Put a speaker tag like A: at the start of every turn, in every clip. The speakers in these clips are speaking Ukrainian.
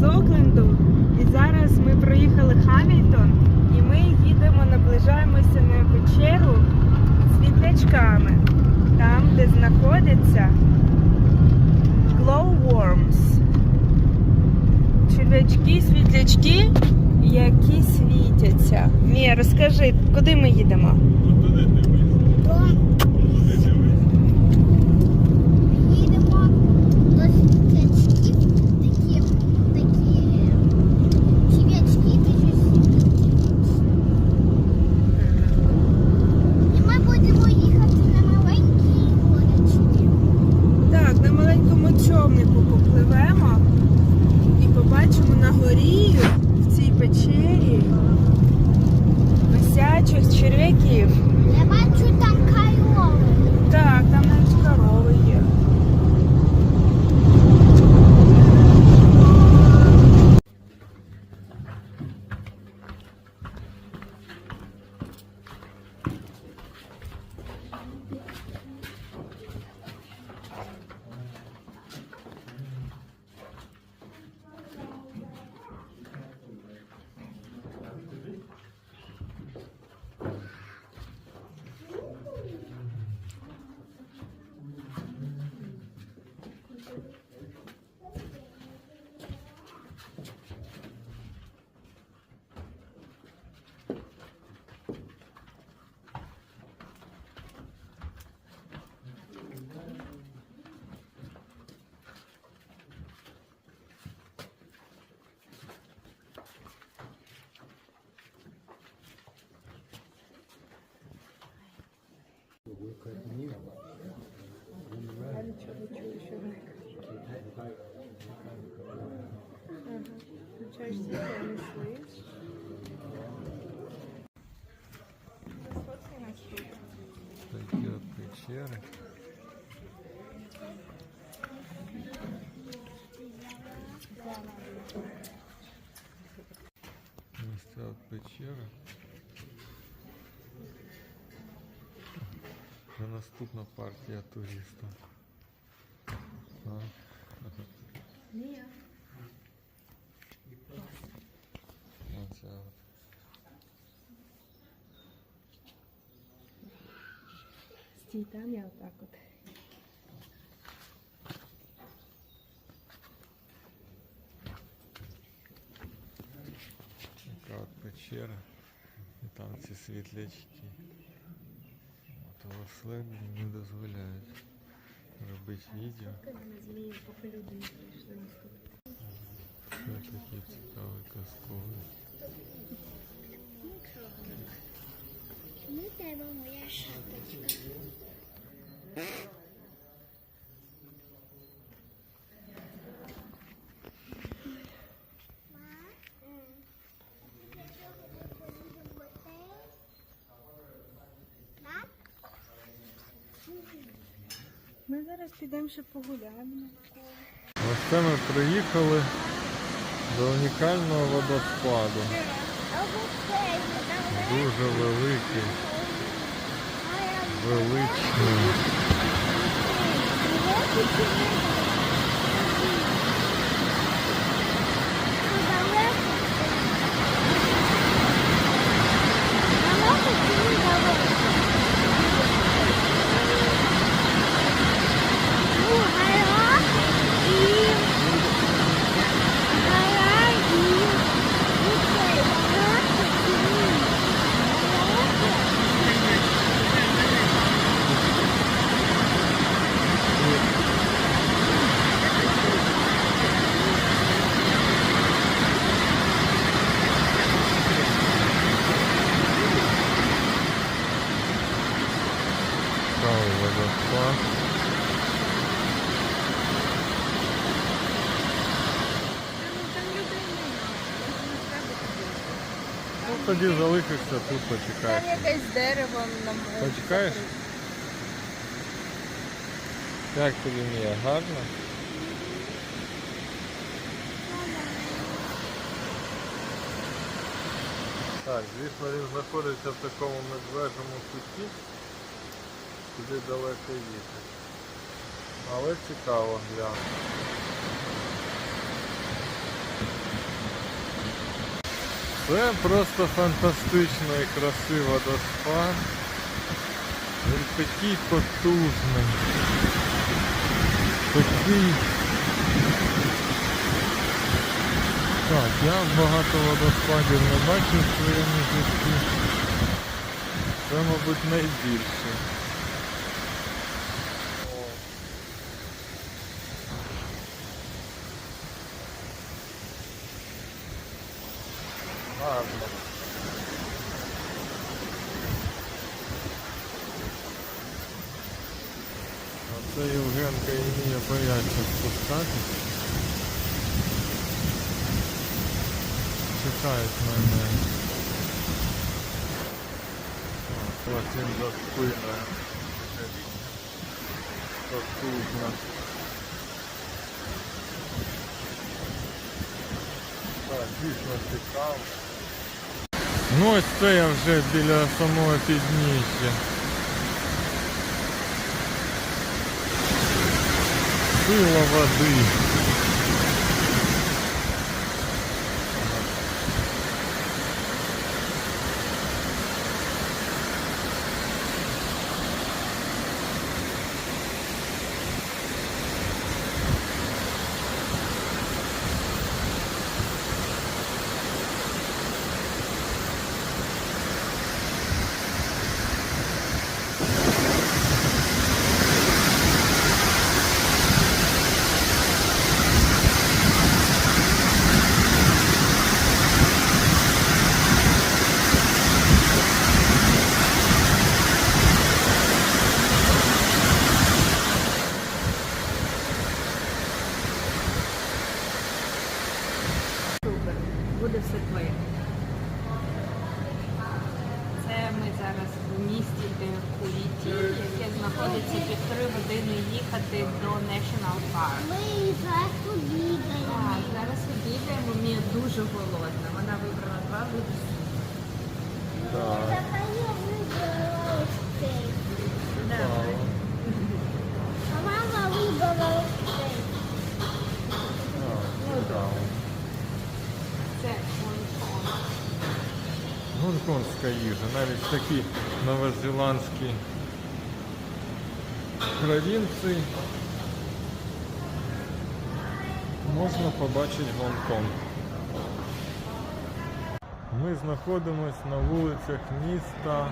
A: з Окленду. І зараз ми проїхали Хамільтон і ми їдемо, наближаємося на печеру з світлячками. Там, де знаходиться Glowworms. Черв'ячки, світлячки, які світяться. Мія, розкажи, куди ми їдемо?
B: Ну туди дивись. Туди дивись.
C: Їдемо до світлячків, такі, такі черв'ячки дуже І ми будемо їхати на маленькій лодочці.
A: Так, на маленькому човнику попливемо і побачимо в цій печері висячих черв'яків.
C: Я бачу там кайови.
A: Так, там навіть корови є. Я нічого не чую, що ви Включаєш світло, не слиш. Сфоткай нас тут.
B: Такі от печери. Ось ця от печера. Це наступна партія туристів. А?
A: Ні. Стій там, я отак от.
B: Така от печера. І там ці світлячки. От рослини не дозволяють робити відео.
A: Мене змії поки люди
B: Цікавий казковий.
C: Чому моя шапочка?
A: Ми зараз підемо ще погуляємо.
B: Ось це ми приїхали до унікального водоспаду. Дуже великий, величний. Цікавий водоспад.
A: Там людей немає. Не треба туди.
B: Ну тоді залишишся тут,
A: Там
B: почекаєш.
A: якесь дерево нам.
B: Почекаєш? Як тобі Мія, гарно? Так, звісно, він знаходиться в такому медвежому куті, куди далеко їхати. Але цікаво глянути. Це просто фантастично і красивий водоспад. Він такий потужний. Такий. Так, я багато водоспадів не бачив в своєму житті. Це, мабуть, найбільше. бояться спускатись. Чекають мене. А, Потім за спиною. Потужно. Так, дійсно цікаво. Ну ось це я вже біля самого підніжжя. Сила води.
A: Супер, буде все твоє. Це ми зараз в місті Декуліті, яке знаходиться півтори години їхати до National Park.
C: Ми зараз обідаємо.
A: Так, зараз обідаємо, Мія дуже голодна. Вона вибрала два види.
B: Так.
C: Така я вибрала ось цей.
A: Давай.
C: А мама вибрала ось цей.
B: Цікаво.
A: Це онфон.
B: Гонконгська їжа, навіть такі новозеландські провінції можна побачити Гонконг. Ми знаходимося на вулицях міста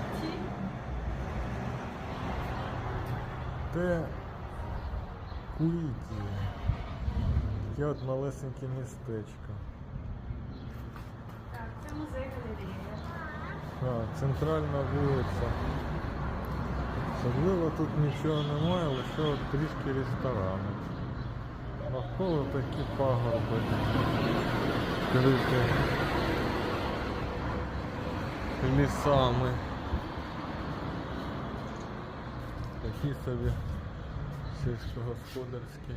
B: Те Куїді. Таке от малесеньке містечко.
A: Так, це музей галерея.
B: А, центральна вулиця. Особливо тут нічого немає, лише от трішки ресторани. Навколо такі пагорби. Криті лісами. Такий собі сільськогосподарський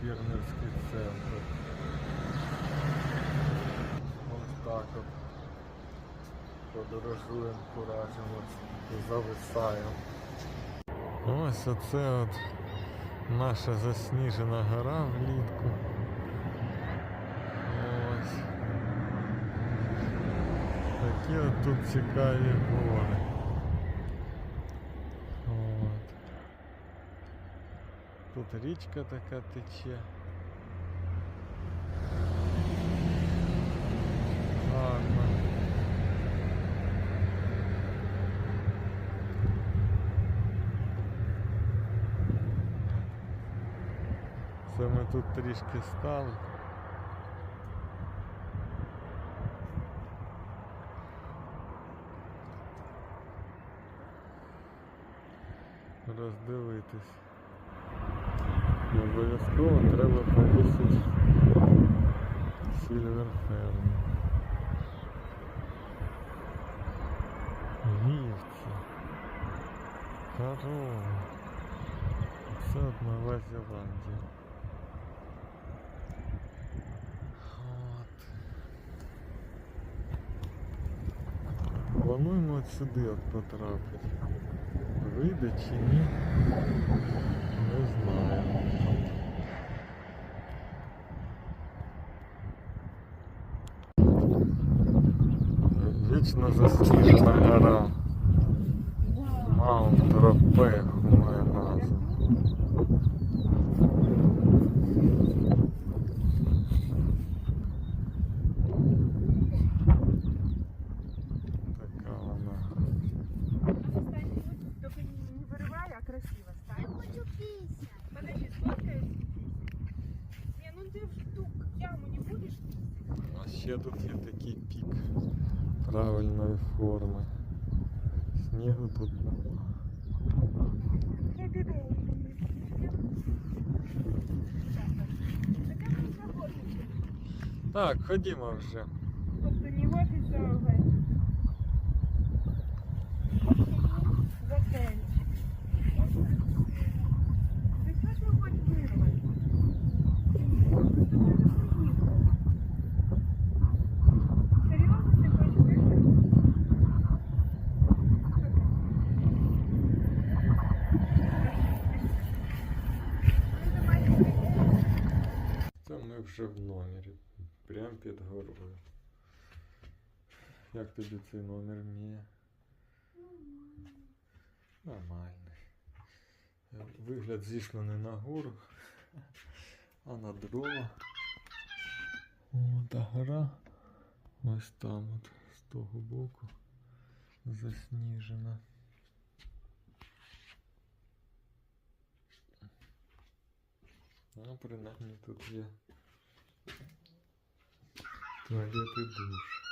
B: фермерський центр. Ось так от подорожуємо, куражимось, зависаємо. Ось оце от наша засніжена гора влітку. Ось. Такі от тут цікаві гори. Тут річка така тече. Це ми тут трішки стали. Роздивитись. І Обов'язково треба повісити Silver Fern. Вівці. Корови. Це от Нова Зеландія. плануємо от сюди от потрапити. Вийде чи ні? Не знаю. Вічно засніжена гора. Маунт Ропе.
A: первый путь.
B: Так, ходим уже. горою. Як тобі цей номер мій? Нормальний. Вигляд, звісно, не на гору, а на дрова. От, а гора ось там от, з того боку засніжена. Ну, принаймні тут є
A: Não é adianta Deus.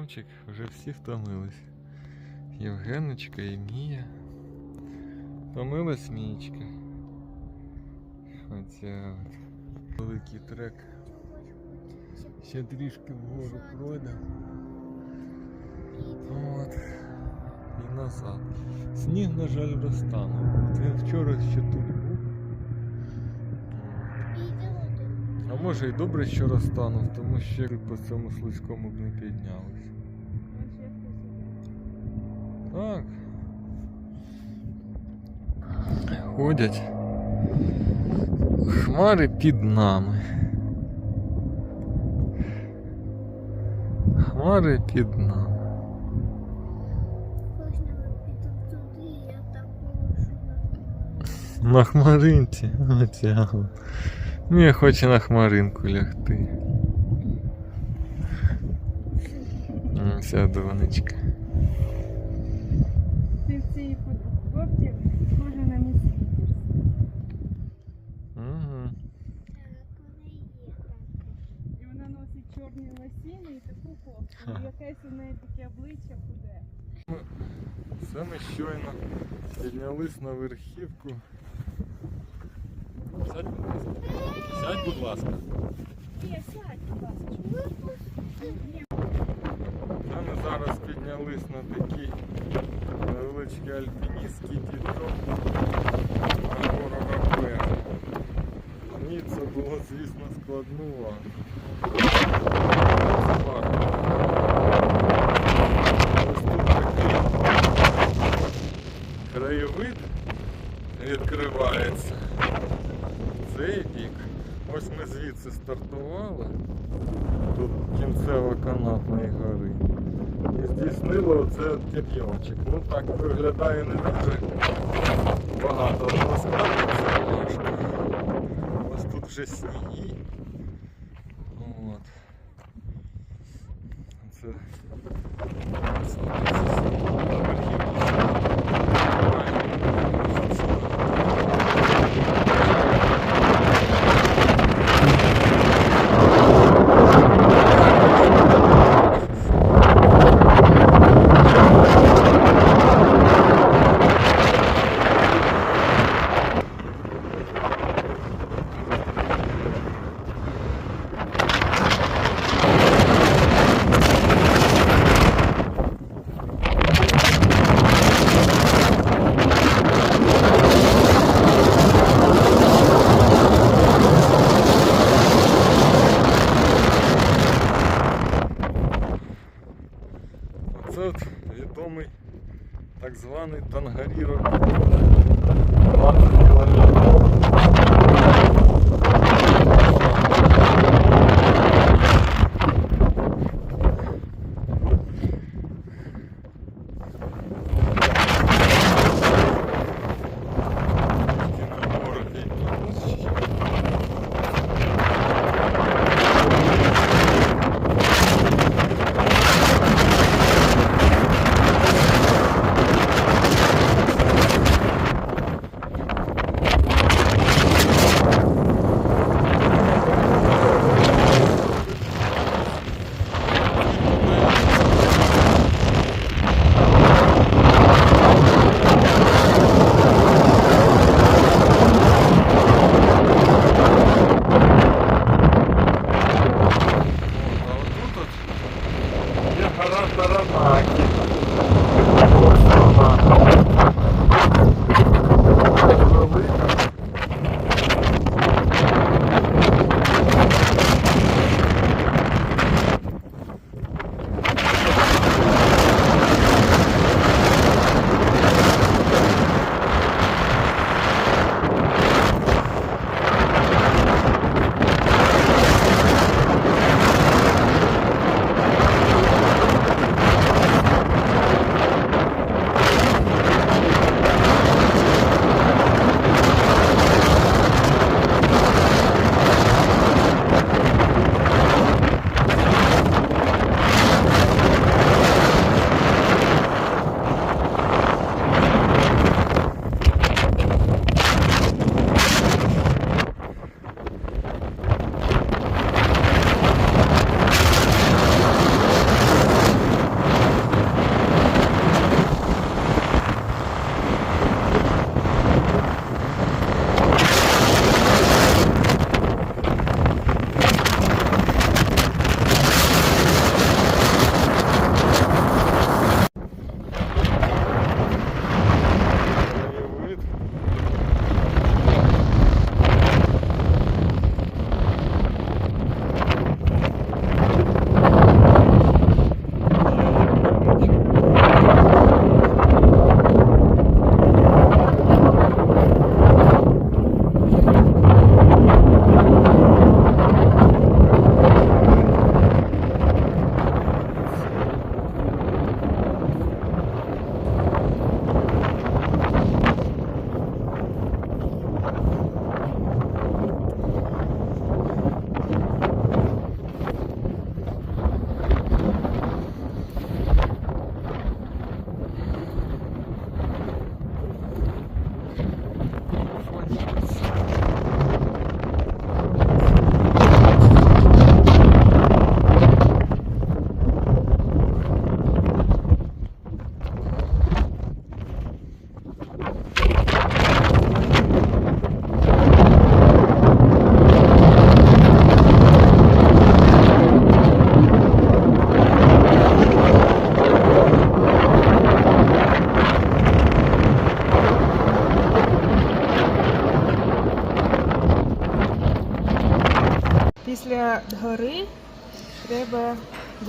C: ставчик,
B: вже всі втомились. Євгеночка і Мія. Втомилась Мієчка. Хоча от великий трек. Ще трішки вгору пройде. От. І назад. Сніг, на жаль, розтанув. От я вчора ще тут. Може і добре, що розтанув, тому що по цьому слизькому б не піднялися. Так. Ходять. Хмари під нами. Хмари під нами.
C: На
B: хмаринці, оця. Ну, я хочу на хмаринку лягти. Ця донечка.
A: Ти в цій футболці схожа на міс Вітерс.
B: Угу.
A: І вона носить чорні лосіни і таку кофту. Якесь у неї таке обличчя худе.
B: Це ми щойно піднялись на верхівку. Сядь, будь ласка. Сядь, будь ласка.
A: Ні, сядь, будь ласка.
B: Ми зараз піднялись на такий невеличкий альпіністський підйом на гору Рапера. Мені це було, звісно, складнувато. оце підйомчик. Ну так виглядає не дуже багато, але насправді це важко. Ось тут вже сніги. От. Це Оце відомий так званий Тангарірок. 20 кілометрів.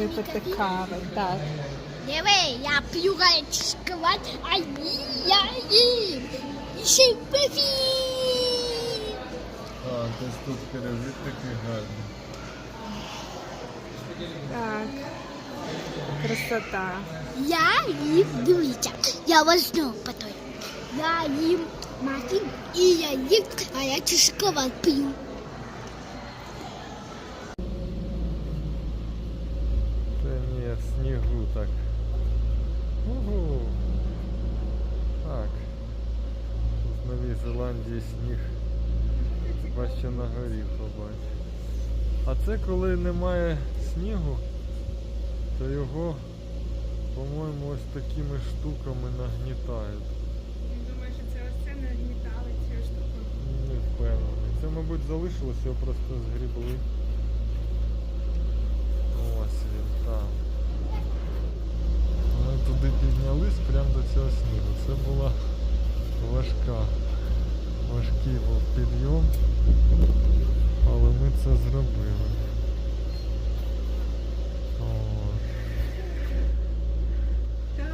A: випити кави. Так.
C: Диви, я п'ю гарячий шоколад, а я їм. І ще й пиві.
B: А, ось тут краєвид такий гарний.
A: Так. Красота.
C: Я їм, дивіться, я возьму потім. Я їм мафін і я їм гарячий шоколад п'ю.
B: Снігу так. Угу. Так. В Новій Зеландії сніг. Бачу на горі побачу. А це коли немає снігу, то його, по-моєму, ось такими штуками нагнітають.
A: Думаю, що це ось це нагнітали цю штуку.
B: Не впевнений. Це, мабуть, залишилось, його просто згрібли. Ось він там. Ми туди піднялись прямо до цього снігу. Це була важка. Важкий був підйом. Але ми це зробили. О,
A: Так.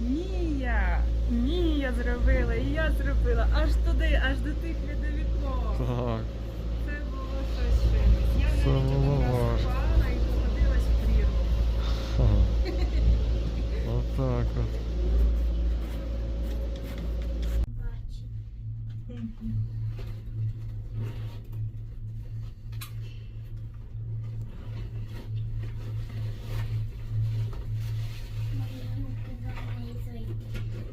A: Мія. Мія зробила, і я зробила. Аж туди, аж до тих льодовиків.
B: так.
A: Це було щось. Я
B: Це
A: навіть
B: було важко. Отак от.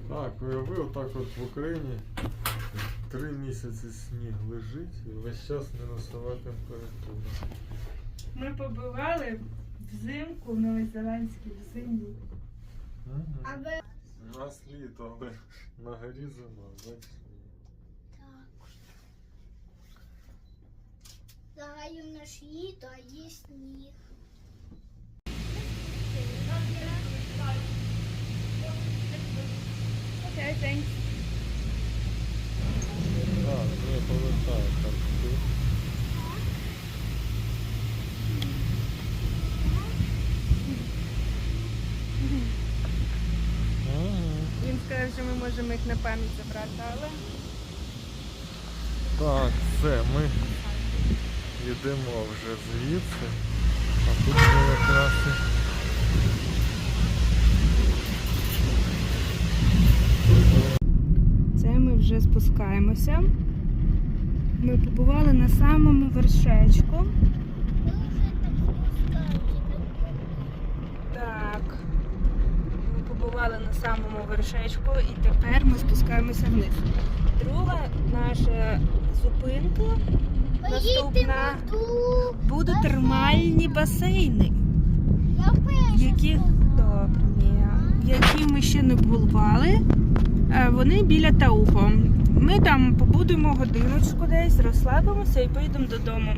B: Так, уяви, отак от в Україні три місяці сніг лежить і весь час мінусова температура.
A: Ми побували взимку в Новозеландській взимі.
B: Мгм.
C: А ви
B: У нас літо, але на горі зима, бачиш?
C: Загаю наш літо, а є сніг.
A: Окей, thanks.
B: Так, я повертаю картки. Ага.
A: Він сказав, що ми можемо їх на пам'ять забрати, але
B: Так, все, ми йдемо вже звідси. А тут вже якраз і
A: це ми вже спускаємося. Ми побували на самому вершечку.
C: Ви вже так спускаєте.
A: Так. Побували на самому вершечку і тепер ми спускаємося вниз. Друга наша зупинка Наступна будуть термальні басейни. Які Мія. які ми ще не бували. Е, Вони біля Таухо. Ми там побудемо годиночку десь, розслабимося і поїдемо додому.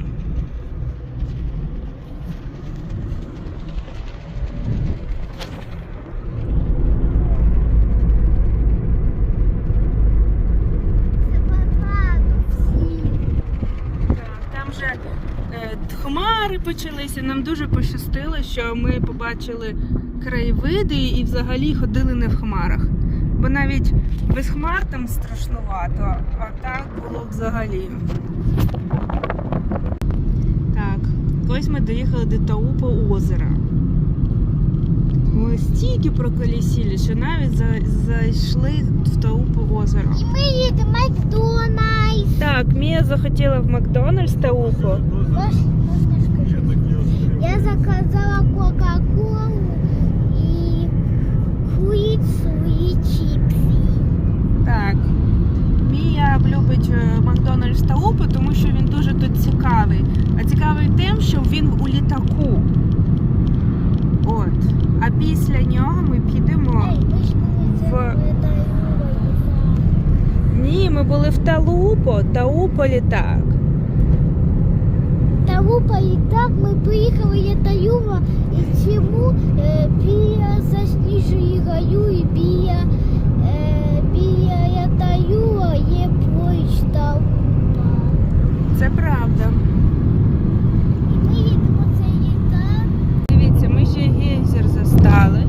C: Це багато всіх.
A: Так, Там вже е, хмари почалися. Нам дуже пощастило, що ми побачили краєвиди і взагалі ходили не в хмарах. Бо навіть без хмар там страшнувато, а так було взагалі. Так, ось ми доїхали до Таупа озера. Ми стільки проколісили, що навіть за- зайшли в Таупу озеро.
C: І ми їдемо в Макдональдс.
A: Так, Мія захотіла в Макдональдс
B: острів.
C: Я заказала Кока-Колу і курицю і чіпси.
A: Так. Мія любить е, Макдональдс Таупи, тому що він дуже тут цікавий. А цікавий тим, що він у літаку. От. А після нього ми підемо. В- Ні, ми були в Талупо, Таупо літак.
C: Та і так ми приїхали Ятаюва і цьому е, біля засніжої гаю і біля, е, біля Ятаюва є почта лупа.
A: Це правда. dollars.